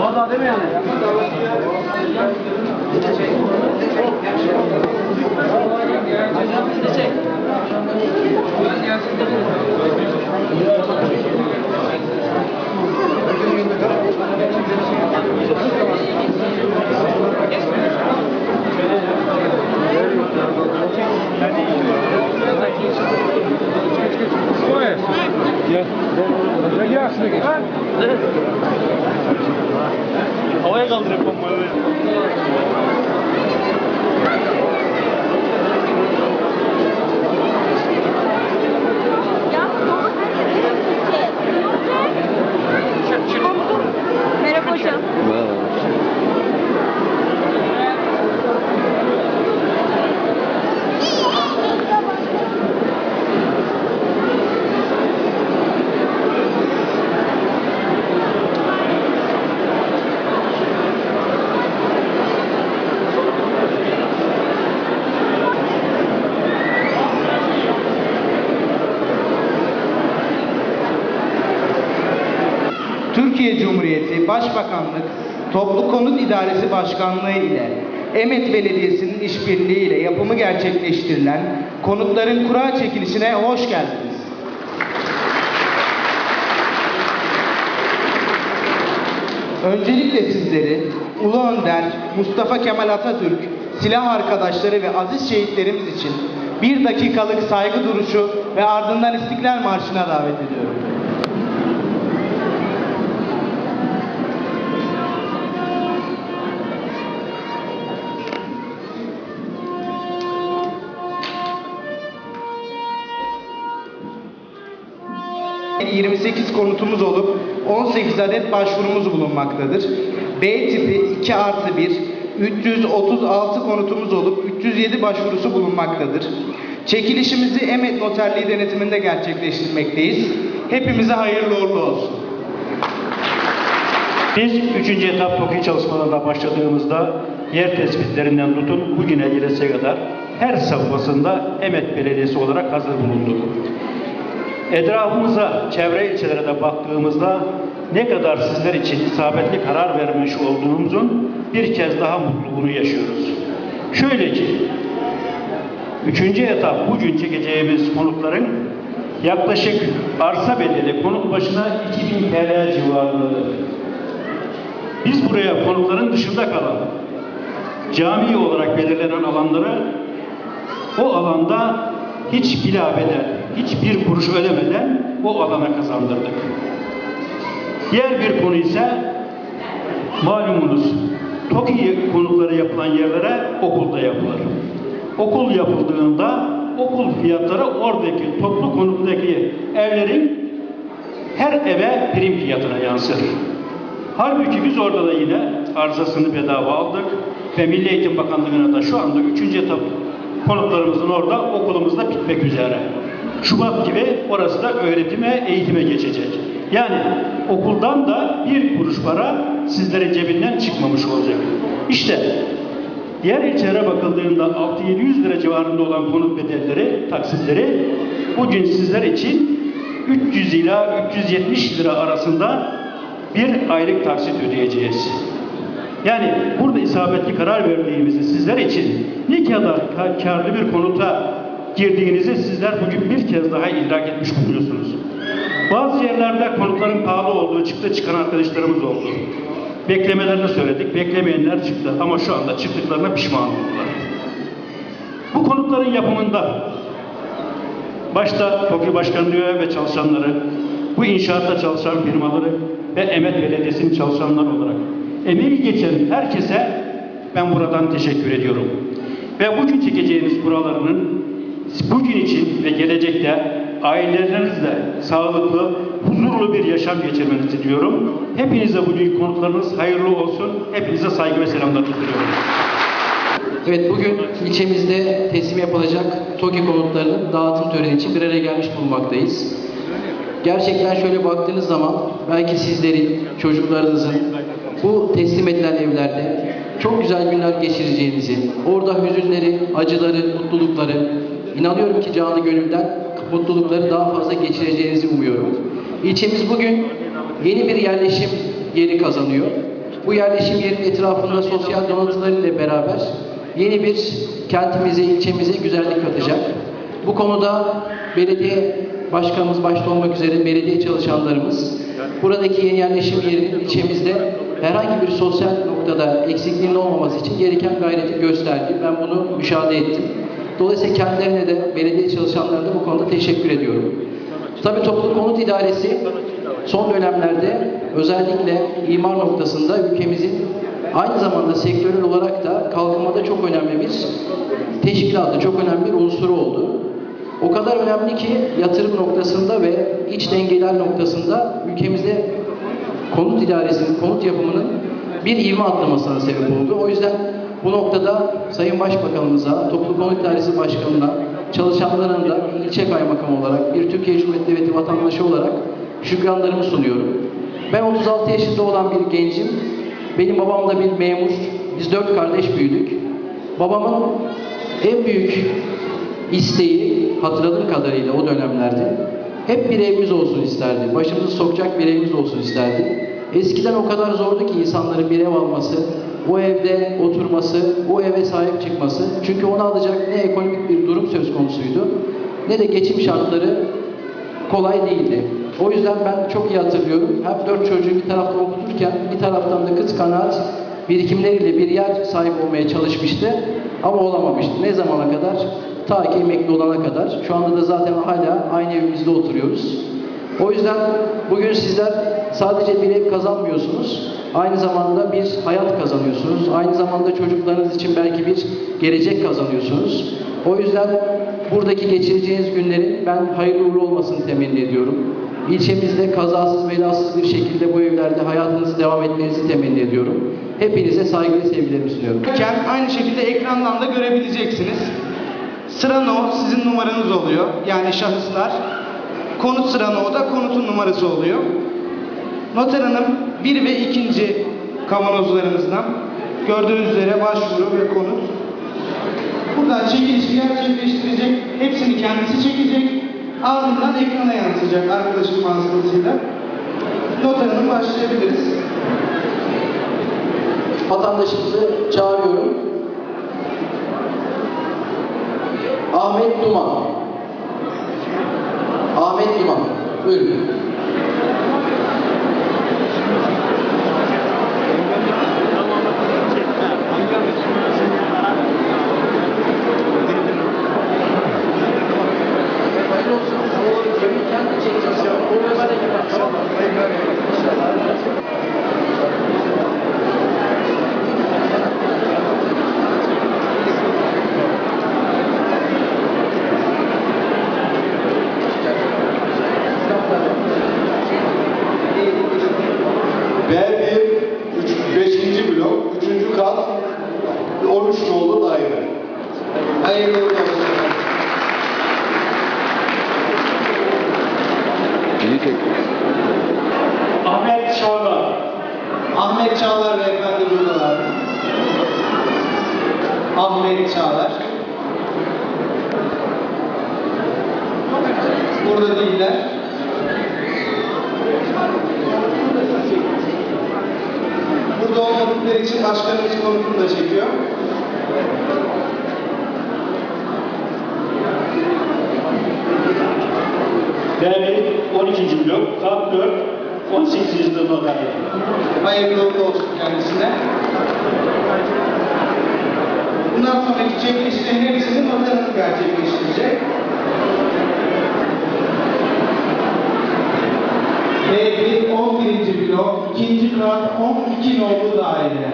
Valla değil mi yani? Havaya Cumhuriyeti Başbakanlık Toplu Konut İdaresi Başkanlığı ile Emet Belediyesi'nin işbirliği ile yapımı gerçekleştirilen konutların kura çekilişine hoş geldiniz. Öncelikle sizleri Ulu Önder, Mustafa Kemal Atatürk, silah arkadaşları ve aziz şehitlerimiz için bir dakikalık saygı duruşu ve ardından İstiklal Marşı'na davet ediyorum. 28 konutumuz olup 18 adet başvurumuz bulunmaktadır. B tipi 2 artı 1, 336 konutumuz olup 307 başvurusu bulunmaktadır. Çekilişimizi Emet Noterliği denetiminde gerçekleştirmekteyiz. Hepimize hayırlı uğurlu olsun. Biz üçüncü etap TOKİ çalışmalarına başladığımızda yer tespitlerinden tutun bugüne gelesiye kadar her safhasında Emet Belediyesi olarak hazır bulunduk. Etrafımıza, çevre ilçelere de baktığımızda ne kadar sizler için isabetli karar vermiş olduğumuzun bir kez daha mutluluğunu yaşıyoruz. Şöyle ki, üçüncü etap bugün çekeceğimiz konutların yaklaşık arsa bedeli konut başına 2000 TL civarındadır. Biz buraya konutların dışında kalan cami olarak belirlenen alanları o alanda hiç bilabeden, hiçbir kuruş ödemeden o alana kazandırdık. Diğer bir konu ise malumunuz TOKİ konutları yapılan yerlere okulda yapılır. Okul yapıldığında okul fiyatları oradaki toplu konuttaki evlerin her eve prim fiyatına yansır. Halbuki biz orada da yine arzasını bedava aldık ve Milli Eğitim Bakanlığı'na da şu anda üçüncü etap konutlarımızın orada okulumuzda bitmek üzere. Şubat gibi orası da öğretime, eğitime geçecek. Yani okuldan da bir kuruş para sizlerin cebinden çıkmamış olacak. İşte diğer ilçelere bakıldığında 6-700 lira civarında olan konut bedelleri, taksitleri bugün sizler için 300 ila 370 lira arasında bir aylık taksit ödeyeceğiz. Yani burada isabetli karar verdiğimizi sizler için ne kadar ka- karlı bir konuta girdiğinizi sizler bugün bir kez daha idrak etmiş bulunuyorsunuz. Bazı yerlerde konutların pahalı olduğu çıktı çıkan arkadaşlarımız oldu. Beklemelerini söyledik, beklemeyenler çıktı ama şu anda çıktıklarına pişman oldular. Bu konutların yapımında başta TOKİ Başkanlığı ve çalışanları, bu inşaatta çalışan firmaları ve Emet Belediyesi'nin çalışanları olarak emeği geçen herkese ben buradan teşekkür ediyorum. Ve bugün çekeceğiniz kurallarının bugün için ve gelecekte ailelerinizle sağlıklı, huzurlu bir yaşam geçirmenizi diliyorum. Hepinize bugün konutlarınız hayırlı olsun. Hepinize saygı ve selamlar diliyorum. Evet bugün ilçemizde teslim yapılacak TOKİ konutlarının dağıtım töreni için bir araya gelmiş bulunmaktayız. Gerçekten şöyle baktığınız zaman belki sizlerin, çocuklarınızın bu teslim edilen evlerde çok güzel günler geçireceğinizi, orada hüzünleri, acıları, mutlulukları, inanıyorum ki canı gönülden mutlulukları daha fazla geçireceğinizi umuyorum. İlçemiz bugün yeni bir yerleşim yeri kazanıyor. Bu yerleşim yerinin etrafında sosyal donatılarıyla beraber yeni bir kentimize, ilçemize güzellik katacak. Bu konuda belediye başkanımız başta olmak üzere belediye çalışanlarımız buradaki yeni yerleşim yerinin ilçemizde herhangi bir sosyal noktada eksikliğinin olmaması için gereken gayreti gösterdi. Ben bunu müşahede ettim. Dolayısıyla kendilerine de belediye çalışanlarına da bu konuda teşekkür ediyorum. Tabii toplu konut idaresi son dönemlerde özellikle imar noktasında ülkemizin aynı zamanda sektörel olarak da kalkınmada çok önemli bir teşkilatı, çok önemli bir unsuru oldu. O kadar önemli ki yatırım noktasında ve iç dengeler noktasında ülkemizde konut idaresinin, konut yapımının bir ivme atlamasına sebep oldu. O yüzden bu noktada Sayın Başbakanımıza, Toplu Konut İdaresi Başkanı'na, çalışanların da ilçe kaymakamı olarak, bir Türkiye Cumhuriyeti Devleti vatandaşı olarak şükranlarımı sunuyorum. Ben 36 yaşında olan bir gencim. Benim babam da bir memur. Biz dört kardeş büyüdük. Babamın en büyük isteği hatırladığım kadarıyla o dönemlerde hep bir evimiz olsun isterdi. Başımızı sokacak bir evimiz olsun isterdi. Eskiden o kadar zordu ki insanların bir ev alması, o evde oturması, o eve sahip çıkması. Çünkü onu alacak ne ekonomik bir durum söz konusuydu ne de geçim şartları kolay değildi. O yüzden ben çok iyi hatırlıyorum. Hem dört çocuğu bir tarafta okuturken bir taraftan da kıt kanaat birikimleriyle bir yer sahibi olmaya çalışmıştı. Ama olamamıştı. Ne zamana kadar? Ta ki emekli olana kadar. Şu anda da zaten hala aynı evimizde oturuyoruz. O yüzden bugün sizler sadece bir ev kazanmıyorsunuz. Aynı zamanda bir hayat kazanıyorsunuz. Aynı zamanda çocuklarınız için belki bir gelecek kazanıyorsunuz. O yüzden buradaki geçireceğiniz günlerin ben hayırlı uğurlu olmasını temenni ediyorum. İlçemizde kazasız belasız bir şekilde bu evlerde hayatınızı devam etmenizi temenni ediyorum. Hepinize saygılı sevgilerimi sunuyorum. Aynı şekilde ekrandan da görebileceksiniz. Sıra no sizin numaranız oluyor. Yani şahıslar. Konut sıra no da konutun numarası oluyor. Noter hanım bir ve ikinci kavanozlarımızdan gördüğünüz üzere başvuru ve konut. Buradan çekilişi gerçekleştirecek. Hepsini kendisi çekecek. Ardından ekrana yansıyacak arkadaşım vasıtasıyla. Noter hanım başlayabiliriz. Vatandaşımızı çağırıyorum. Ahmet Duman. Ahmet Duman. Buyurun. Hayırlı olsun. Kendi çekeceğiz. O böyle gider. Tamam mı? B1, 5. blok, 3. kat, 13 nolu daire. Hayırlı uğurlu olsun. Ahmet Çağlar. Ahmet Çağlar beyefendi buradalar. Ahmet Çağlar. Burada değiller. Burada olmadıkları için başkanımız konusunu da çekiyor. Değerli 12. blok, kat 4, 18. yılda dair. Hayırlı uğurlu olsun kendisine. Bundan sonraki çekilişlerin hepsini noterimiz gerçekleştirecek. B1 11. blok, ikinci kat 12 nolu daire.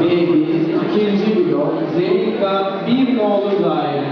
B'deyiz. İkinci blok. Zeynep bir ne olur daire.